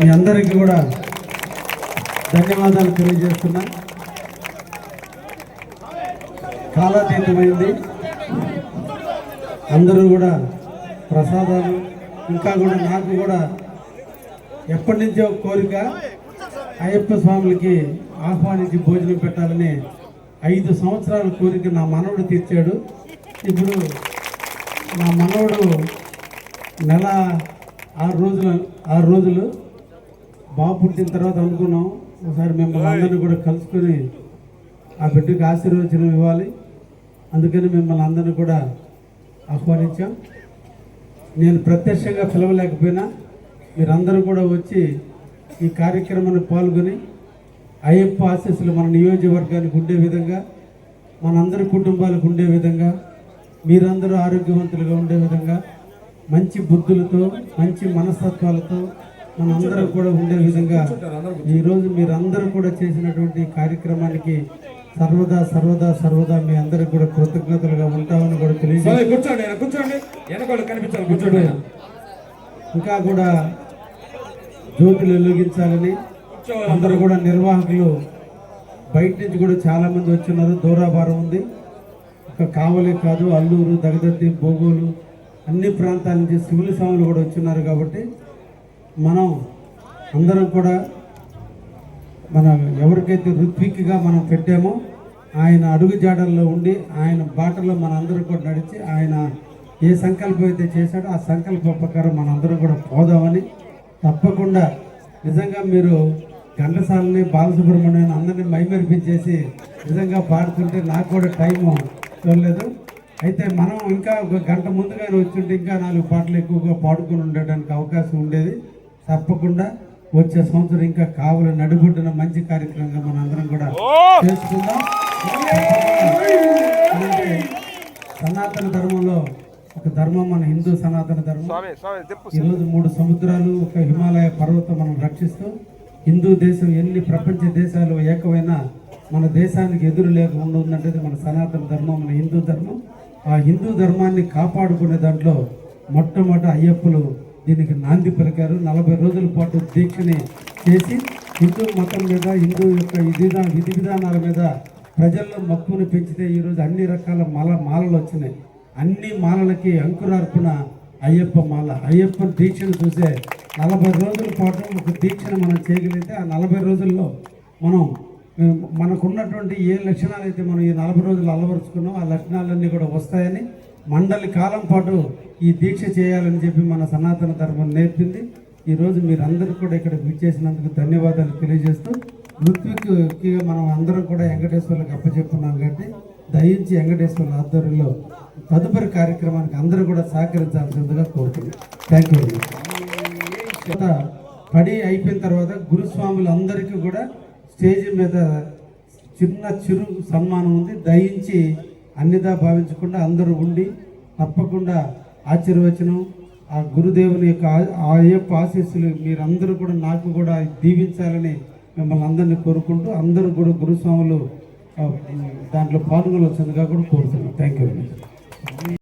మీ అందరికీ కూడా ధన్యవాదాలు తెలియజేస్తున్నా. కాలాతీతమైంది. అందరూ కూడా ప్రసాదాలు ఇంకా కూడా నాకు కూడా ఎప్పటి నుంచో కోరిక అయ్యప్ప స్వాములకి ఆహ్వానించి భోజనం పెట్టాలని ఐదు సంవత్సరాల కోరిక నా మనవడు తీర్చాడు. ఇప్పుడు నా మనవడు నెల ఆరు రోజులు ఆరు రోజులు బాబు పుట్టిన తర్వాత అనుకున్నాం. ఒకసారి మిమ్మల్ని అందరినీ కూడా కలుసుకొని ఆ బిడ్డకి ఆశీర్వచనం ఇవ్వాలి. అందుకని మిమ్మల్ని అందరినీ కూడా ఆహ్వానించాం. నేను ప్రత్యక్షంగా పిలవలేకపోయినా మీరందరూ కూడా వచ్చి ఈ కార్యక్రమాన్ని పాల్గొని అయ్యప్ప ఆశీస్సులు మన నియోజకవర్గానికి ఉండే విధంగా మనందరి కుటుంబాలకు ఉండే విధంగా మీరందరూ ఆరోగ్యవంతులుగా ఉండే విధంగా మంచి బుద్ధులతో మంచి మనస్తత్వాలతో మనందరూ కూడా ఉండే విధంగా ఈరోజు మీరందరూ కూడా చేసినటువంటి కార్యక్రమానికి సర్వదా సర్వదా సర్వదా మీ అందరికి కూడా కృతజ్ఞతలుగా ఉంటామని కూడా ఆయన. ఇంకా కూడా జ్యోతులు వెలిగించాలని అందరూ కూడా నిర్వాహకులు బయట నుంచి కూడా చాలా మంది వచ్చినారు దూరాభారం ఉంది. ఒక కావలి కాదు అల్లూరు దగదత్తి బోగోలు అన్ని ప్రాంతాల నుంచి సివిల్ స్వాములు కూడా వచ్చినారు కాబట్టి మనం అందరం కూడా మన ఎవరికైతే ఋత్విక్గా మనం పెట్టామో ఆయన అడుగు జాడల్లో ఉండి ఆయన బాటలో మన అందరం కూడా నడిచి ఆయన ఏ సంకల్పం అయితే చేశాడో ఆ సంకల్పం ప్రకారం మనందరం కూడా పోదామని తప్పకుండా నిజంగా మీరు ఘంటసాలని బాలసుబ్రహ్మణ్యం అందరినీ మైమరిపించేసి నిజంగా పాడుతుంటే నాకు కూడా టైము చూడలేదు అయితే మనం ఇంకా ఒక గంట ముందుగానే వచ్చుంటే ఇంకా నాలుగు పాటలు ఎక్కువగా పాడుకొని ఉండడానికి అవకాశం ఉండేది. తప్పకుండా వచ్చే సంవత్సరం ఇంకా కావాలి నడుబొడ్డున మంచి కార్యక్రమంగా మన అందరం కూడా చేసుకుందాం. సనాతన ధర్మంలో ఒక ధర్మం మన హిందూ సనాతన ధర్మం. ఈరోజు మూడు సముద్రాలు ఒక హిమాలయ పర్వతం మనం రక్షిస్తూ హిందూ దేశం ఎన్ని ప్రపంచ దేశాలు ఏకమైన మన దేశానికి ఎదురు లేకుండా ఉందంటే మన సనాతన ధర్మం మన హిందూ ధర్మం. ఆ హిందూ ధర్మాన్ని కాపాడుకునే దాంట్లో మొట్టమొదట అయ్యప్పలు దీనికి నాంది పలికారు. నలభై రోజుల పాటు దీక్షని చేసి హిందూ మతం మీద హిందూ యొక్క విధి విధి విధానాల మీద ప్రజల్లో మక్కువను పెంచితే ఈరోజు అన్ని రకాల మాల మాలలు వచ్చినాయి. అన్ని మాలలకి అంకురార్పణ అయ్యప్ప మాల. అయ్యప్ప దీక్షను చూసే నలభై రోజుల పాటు ఒక దీక్షను మనం చేయగలిగితే ఆ నలభై రోజుల్లో మనం మనకున్నటువంటి ఏ లక్షణాలు అయితే మనం ఈ నలభై రోజులు అలవరుచుకున్నాం ఆ లక్షణాలన్నీ కూడా వస్తాయని మండలి కాలం పాటు ఈ దీక్ష చేయాలని చెప్పి మన సనాతన ధర్మం నేర్పింది. ఈరోజు మీరందరూ కూడా ఇక్కడ విచ్చేసినందుకు ధన్యవాదాలు తెలియజేస్తూ మృత్యుకి మనం అందరం కూడా వెంకటేశ్వర్లకు అప్పచెప్పున్నాం కాబట్టి దయించి వెంకటేశ్వర్ల ఆధ్వర్యంలో తదుపరి కార్యక్రమానికి అందరూ కూడా సహకరించాల్సిందిగా కోరుతున్నాం. థ్యాంక్ యూ పడి అయిపోయిన తర్వాత గురుస్వాములు అందరికీ కూడా స్టేజ్ మీద చిన్న చిరు సన్మానం ఉంది. దయించి అన్నిదా భావించకుండా అందరూ ఉండి తప్పకుండా ఆశీర్వచనం ఆ గురుదేవుని యొక్క ఆ- యొక్క ఆశీస్సులు మీరందరూ కూడా నాకు కూడా దీవించాలని మిమ్మల్ని అందరినీ కోరుకుంటూ అందరూ కూడా గురుస్వాములు దాంట్లో పాల్గొనవలసిందిగా కూడా కోరుతున్నాను. Thank you